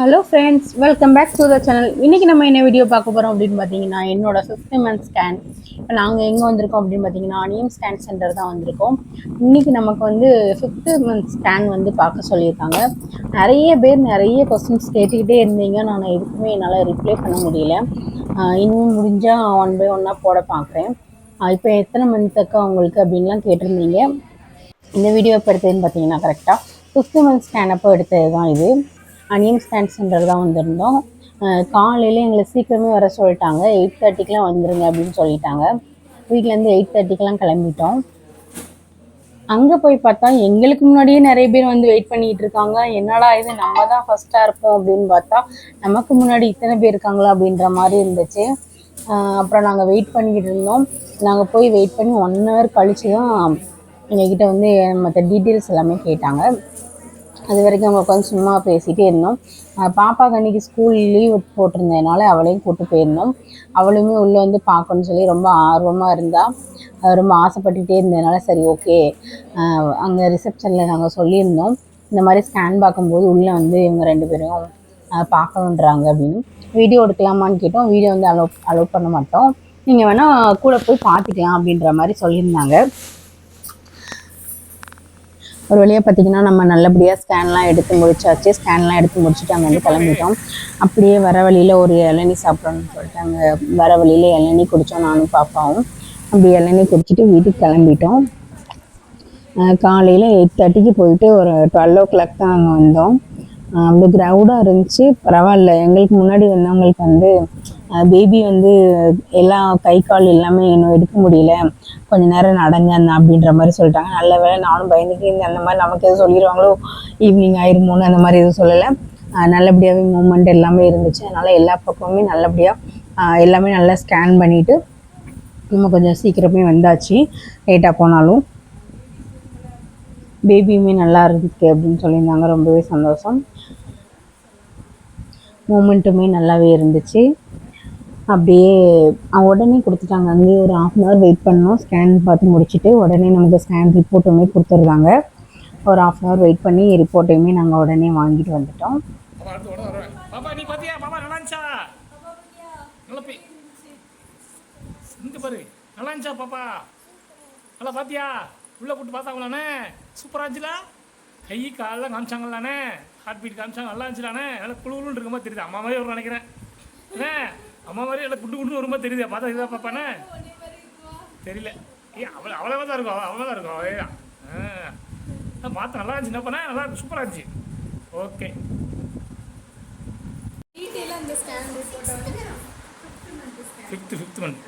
Hello friends welcome back to the channel இன்றைக்கி நம்ம என்ன வீடியோ பார்க்க போகிறோம் அப்படின்னு பார்த்தீங்கன்னா என்னோட ஃபிஃப்த் மந்த் ஸ்கேன் இப்போ நாங்கள் எங்கே வந்திருக்கோம் அப்படின்னு பார்த்தீங்கன்னா நியம் ஸ்கேன் சென்டர் தான் வந்திருக்கோம். இன்றைக்கி நமக்கு வந்து ஃபிஃப்த்து மந்த் ஸ்கேன் வந்து பார்க்க சொல்லியிருக்காங்க. நிறைய பேர் நிறைய கொஸ்டின்ஸ் கேட்டுக்கிட்டே இருந்தீங்க. நான் எதுக்குமே என்னால் ரிப்ளை பண்ண முடியல. இன்னும் முடிஞ்சால் ஒன் பை ஒன்னாக போட பார்க்குறேன். இப்போ எத்தனை மந்த்துக்கு அவங்களுக்கு அப்படின்லாம் கேட்டிருந்தீங்க. இந்த வீடியோ எப்போ எடுத்ததுன்னு பார்த்தீங்கன்னா கரெக்டாக ஃபிஃப்த்து மந்த் ஸ்கேன் அப்போ எடுத்தது தான் இது. அனியன் ஸ்கேன் சென்டர் தான் வந்திருந்தோம் காலையில் எங்களை சீக்கிரமே வர சொல்லிட்டாங்க. எயிட் தேர்ட்டிக்கெலாம் வந்துருங்க அப்படின்னு சொல்லிட்டாங்க. வீட்டிலேருந்து எயிட் தேர்ட்டிக்கெலாம் கிளம்பிட்டோம். அங்கே போய் பார்த்தா எங்களுக்கு முன்னாடியே நிறைய பேர் வந்து வெயிட் பண்ணிகிட்டு இருக்காங்க. என்னடா இது? நம்ம தான் ஃபஸ்ட்டாக இருப்போம் அப்படின்னு பார்த்தா நமக்கு முன்னாடி இத்தனை பேர் இருக்காங்களா அப்படின்ற மாதிரி இருந்துச்சு. அப்புறம் நாங்கள் வெயிட் பண்ணிக்கிட்டு இருந்தோம். நாங்கள் போய் வெயிட் பண்ணி ஒன் ஹவர் கழிச்சு தான் எங்ககிட்ட வந்து மற்ற டீட்டெயில்ஸ் எல்லாமே கேட்டாங்க. அது வரைக்கும் அவங்க உட்காந்து சும்மா பேசிகிட்டே இருந்தோம். ஆஹ் பாப்பாக்கு அன்றைக்கி ஸ்கூல் லீவ் போட்டிருந்ததுனால அவளையும் கூப்பிட்டு போயிருந்தோம். அவளுமே உள்ளே வந்து பார்க்கணும்னு சொல்லி ரொம்ப ஆர்வமாக இருந்தால் ரொம்ப ஆசைப்பட்டுகிட்டே இருந்ததுனால சரி ஓகே அங்கே ரிசப்ஷனில் நாங்கள் சொல்லியிருந்தோம். இந்த மாதிரி ஸ்கேன் பார்க்கும்போது உள்ளே வந்து இவங்க ரெண்டு பேரும் பார்க்கணுன்றாங்க அப்படின்னு. வீடியோ எடுக்கலாமான்னு கேட்டோம். வீடியோ வந்து அலோவ் அலோவ் பண்ண மாட்டோம். நீங்கள் வேணால் கூட போய் பார்த்துக்கலாம் அப்படின்ற மாதிரி சொல்லியிருந்தாங்க. ஒரு வழியாக பார்த்தீங்கன்னா நம்ம நல்லபடியாக ஸ்கேன்லாம் எடுத்து முடிச்சாச்சு. ஸ்கேன்லாம் எடுத்து முடிச்சுட்டு அங்கே வந்து கிளம்பிட்டோம். அப்படியே வர வழியில் ஒரு இளநீ சாப்பிட்றோன்னு சொல்லிட்டு அங்கே வர வழியில் இளநீ குடித்தோம் நானும் பாப்பாவும். அப்படி இளநீ குடிச்சிட்டு வீட்டுக்கு கிளம்பிட்டோம். காலையில் எயிட் தேர்ட்டிக்கு போயிட்டு ஒரு டுவெல் ஓ கிளாக் தான் அங்கே வந்தோம். அவ்வளோ க்ரௌடாக இருந்துச்சு. பரவாயில்ல. எங்களுக்கு முன்னாடி வந்தவங்களுக்கு வந்து பேபி வந்து எல்லா கை கால் எல்லாமே இன்னும் எடுக்க முடியல. கொஞ்ச நேரம் நடங்க அந்த அப்படின்ற மாதிரி சொல்லிட்டாங்க. நல்ல வேளை நானும் பயந்துட்டு இருந்தேன். அந்த மாதிரி நமக்கு எதுவும் சொல்லிடுவாங்களோ ஈவினிங் ஆயிருமோன்னு அந்த மாதிரி எதுவும் சொல்லலை. நல்லபடியாகவே மூமெண்ட் எல்லாமே இருந்துச்சு. அதனால் எல்லா பக்கமுமே நல்லபடியாக எல்லாமே நல்லா ஸ்கேன் பண்ணிவிட்டு நம்ம கொஞ்சம் சீக்கிரமே வந்தாச்சு. லேட்டாக போனாலும். பேபியுமே நல்லா இருக்கு அப்படின்னு சொல்லியிருந்தாங்க. ரொம்பவே சந்தோஷம். மூமெண்ட்டுமே நல்லாவே இருந்துச்சு. அப்படியே உடனே கொடுத்துட்டாங்க. அங்கேயே ஒரு ஆஃப் அன் ஹவர் வெயிட் பண்ணோம். ஸ்கேன் பார்த்து முடிச்சுட்டு உடனே நமக்கு ஸ்கேன் ரிப்போர்ட்டுமே கொடுத்துருந்தாங்க ஒரு ஆஃப் அன் ஹவர் வெயிட் பண்ணி ரிப்போர்ட்டையுமே நாங்கள் உடனே வாங்கிட்டு வந்துட்டோம். பாப்பா நீ பாப்பா நல்லா இருந்துச்சா? நல்லா இருந்துச்சா பாப்பா? நல்லா பாத்தியா? உள்ளே கூப்பிட்டு பார்த்தாங்களாண்ணே சூப்பராக இருந்துச்சுல கை காலில் காமிச்சாங்களாண்ணே ஹார்ட் பீட் காமிச்சாங்க. நல்லா இருந்துச்சுலாண்ணே நல்லா குழுன்னு இருக்க மாதிரி தெரியுது. அம்மா மாதிரி ஒரு நினைக்கிறேன். அம்மா மாதிரி நல்லா குண்டு குண்டு வருமா தெரியுதா. பார்த்தா இதா பாப்பாண்ணே தெரியல. ஏ அவளை அவ்வளோவா தான் இருக்கும். அவ்வளோ தான் இருக்கும். அதே தான் ஆ. பார்த்தா நல்லா இருந்துச்சு. என்னப்பாண்ணே நல்லா சூப்பராக இருந்துச்சு. ஓகே. Fifth fifth month